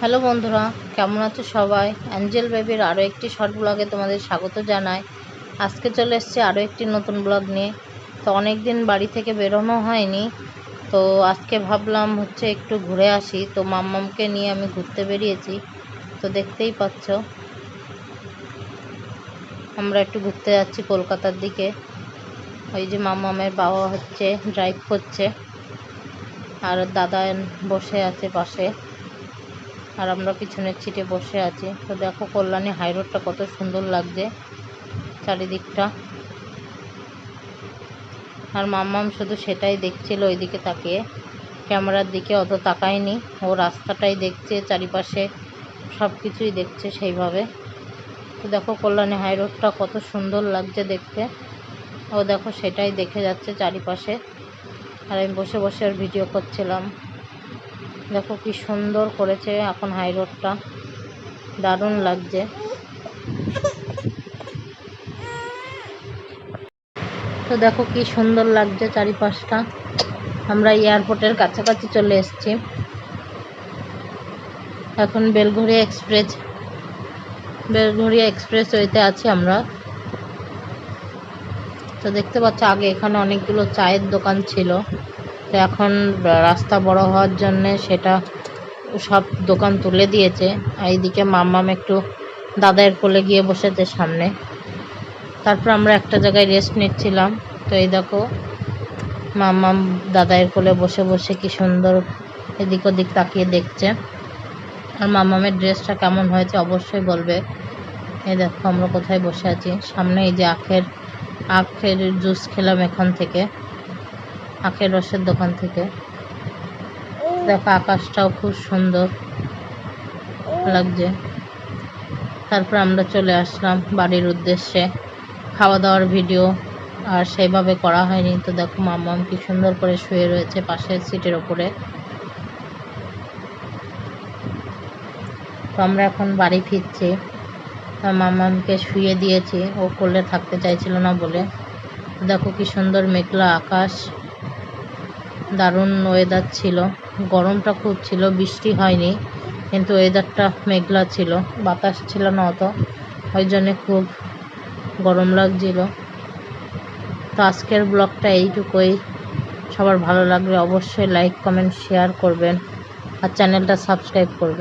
Hello বন্ধুরা, কেমন আছো সবাই? অ্যাঞ্জেল বেবির আরও একটি শর্ট ব্লগে তোমাদের স্বাগত জানাই। আজকে চলে এসছে আরও একটি নতুন ব্লগ নিয়ে। তো অনেক দিন বাড়ি থেকে বেরোনো হয়নি। তো আজকে ভাবলাম হচ্ছে একটু ঘুরে আসি। তো মাম্মামকে নিয়ে আমি ঘুরতে বেরিয়েছি। তো দেখতেই পাচ্ছ। আমরা একটু ঘুরতে যাচ্ছি কলকাতার দিকে। ওই যে মাম্মামের বাবা হচ্ছে ড্রাইভ করছে। আর দাদা বসে আছে পাশে। আর আমরা পিছনের ছিটে বসে আছি। তো দেখো কল্যাণী হাই রোডটা কত সুন্দর লাগছে চারিদিকটা। আর মাম্মাম শুধু সেটাই দেখছিল ওইদিকে তাকিয়ে। ক্যামেরার দিকে অত তাকায়নি। ও রাস্তাটাই দেখছে, চারিপাশে সব কিছুই দেখছে সেইভাবে। তো দেখো কল্যাণী হাই রোডটা কত সুন্দর লাগছে দেখতে। ও দেখো সেটাই দেখে যাচ্ছে চারিপাশে। আর আমি বসে বসে আর ভিডিও করছিলাম। দেখো কি সুন্দর করেছে এখন হাই রোডটা। দারুণ লাগছে। তো দেখো কি সুন্দর লাগছে চারিপাশটা। আমরা এয়ারপোর্টের কাছাকাছি চলে এসেছি। এখন বেলঘরিয়া এক্সপ্রেস বেলঘরিয়া এক্সপ্রেস ওয়েতে আছি আমরা। তো দেখতে পাচ্ছ, আগে এখানে অনেকগুলো চায়ের দোকান ছিল। এখন রাস্তা বড় হওয়ার জন্যে সেটা সব দোকান তুলে দিয়েছে। আর এইদিকে মাম্মাম একটু দাদায়ের কোলে গিয়ে বসেছে সামনে। তারপর আমরা একটা জায়গায় রেস্ট নিচ্ছিলাম। তো এই দেখো, মাম্মাম দাদায়ের কোলে বসে বসে কি সুন্দর এদিক ওদিক তাকিয়ে দেখছে। আর মাম্মামের ড্রেসটা কেমন হয়েছে অবশ্যই বলবে। এই দেখো আমরা কোথায় বসে আছি। সামনে এই যে আখের আখের জুস খেলাম এখান থেকে। আখের রসের দোকান থেকে। দেখো আকাশটাও খুব সুন্দর লাগছে। তারপর আমরা চলে আসলাম বাড়ির উদ্দেশ্যে। খাওয়া দাওয়ার ভিডিও আর সেইভাবে করা হয়নি। তো দেখো মাম্মাম কি সুন্দর করে শুয়ে রয়েছে পাশের সিটের ওপরে। তো আমরা এখন বাড়ি ফিরছি। তার মাম্মামকে শুয়ে দিয়েছি। ও কোলে থাকতে চাইছিল না বলে। দেখো কি সুন্দর মেঘলা আকাশ। দারুণ ওয়েদার ছিল। গরমটা খুব ছিল, বৃষ্টি হয়নি, কিন্তু ওয়েদারটা মেঘলা ছিল, বাতাস ছিল না অত, ওই জন্যে খুব গরম লাগছিল। তো আজকের ব্লগটা এইটুকুই। সবার ভালো লাগলে অবশ্যই লাইক কমেন্ট শেয়ার করবেন, আর চ্যানেলটা সাবস্ক্রাইব করবেন।